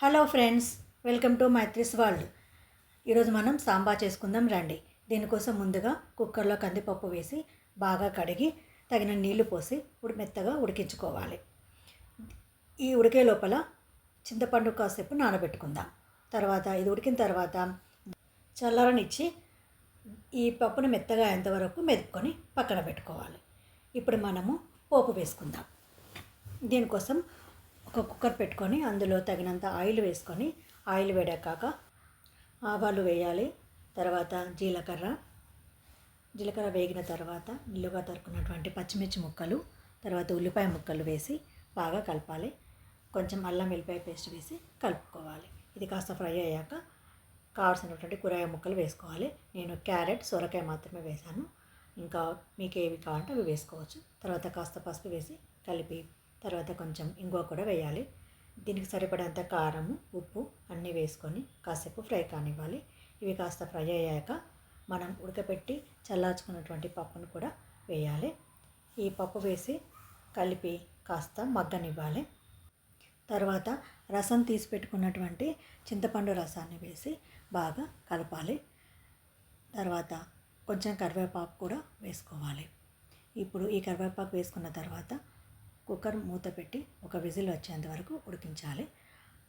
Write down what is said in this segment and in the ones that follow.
Hello friends welcome to Maitri's world ఈరోజు మనం సాంబార్ చేసుకుందాం రండి. దీనికోసం ముందుగా కుక్కర్లో కందిపప్పు వేసి బాగా కడిగి తగిన నీళ్ళు పోసి ఉడి మెత్తగా ఉడికించుకోవాలి. ఈ ఉడికే లోపల చింతపండు కాసేపు నానబెట్టుకుందాం. తర్వాత ఇది ఉడికిన తర్వాత చల్లరనిచ్చి ఈ పప్పును మెత్తగా అయ్యేంతవరకు మెదుపుకొని పక్కన పెట్టుకోవాలి. ఇప్పుడు మనము పోపు వేసుకుందాం. దీనికోసం ఒక కుక్కర్ పెట్టుకొని అందులో తగినంత ఆయిల్ వేసుకొని ఆయిల్ వేడాక ఆవాలు వేయాలి. తర్వాత జీలకర్ర. జీలకర్ర వేగిన తర్వాత నిల్లుగా తరుకున్నటువంటి పచ్చిమిర్చి ముక్కలు తర్వాత ఉల్లిపాయ ముక్కలు వేసి బాగా కలపాలి. కొంచెం అల్లం వెల్లిపాయ పేస్ట్ వేసి కలుపుకోవాలి. ఇది కాస్త ఫ్రై అయ్యాక కావాల్సినటువంటి కూరగాయ ముక్కలు వేసుకోవాలి. నేను క్యారెట్ సొరకాయ మాత్రమే వేశాను. ఇంకా మీకు ఏవి కావాలంటే అవి వేసుకోవచ్చు. తర్వాత కాస్త పసుపు వేసి కలిపి తర్వాత కొంచెం ఇంగువ కూడా వేయాలి. దీనికి సరిపడంత కారము ఉప్పు అన్నీ వేసుకొని కాసేపు ఫ్రై కానివ్వాలి. ఇవి కాస్త ఫ్రై అయ్యాక మనం ఉడకపెట్టి చల్లార్చుకున్నటువంటి పప్పును కూడా వేయాలి. ఈ పప్పు వేసి కలిపి కాస్త మగ్గనివ్వాలి. తర్వాత రసం తీసి పెట్టుకున్నటువంటి చింతపండు రసాన్ని వేసి బాగా కలపాలి. తర్వాత కొంచెం కరివేపాకు కూడా వేసుకోవాలి. ఇప్పుడు ఈ కరివేపాకు వేసుకున్న తర్వాత కుక్కర్ మూత పెట్టి ఒక విజిల్ వచ్చేంత వరకు ఉడికించాలి.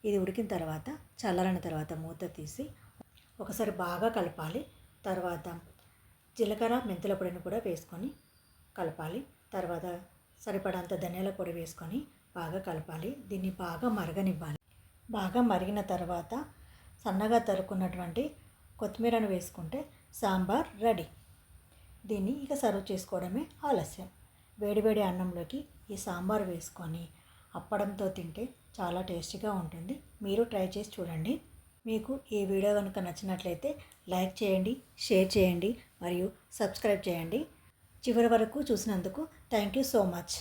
ఇది ఉడికిన తర్వాత చల్లారిన తర్వాత మూత తీసి ఒకసారి బాగా కలపాలి. తర్వాత జీలకర్ర మెంతుల పొడిని కూడా వేసుకొని కలపాలి. తర్వాత సరిపడంత ధనియాల పొడి వేసుకొని బాగా కలపాలి. దీన్ని బాగా మరగనివ్వాలి. బాగా మరిగిన తర్వాత సన్నగా తరుక్కున్నటువంటి కొత్తిమీరను వేసుకుంటే సాంబార్ రెడీ. దీన్ని ఇక సర్వ్ చేసుకోవడమే ఆలస్యం. వేడివేడి అన్నంలోకి ఈ సాంబార్ వేసుకొని అప్పడంతో తింటే చాలా టేస్టీగా ఉంటుంది. మీరు ట్రై చేసి చూడండి. మీకు ఈ వీడియో కనుక నచ్చినట్లయితే లైక్ చేయండి షేర్ చేయండి మరియు సబ్స్క్రైబ్ చేయండి. చివరి వరకు చూసినందుకు థ్యాంక్ యూ సో మచ్.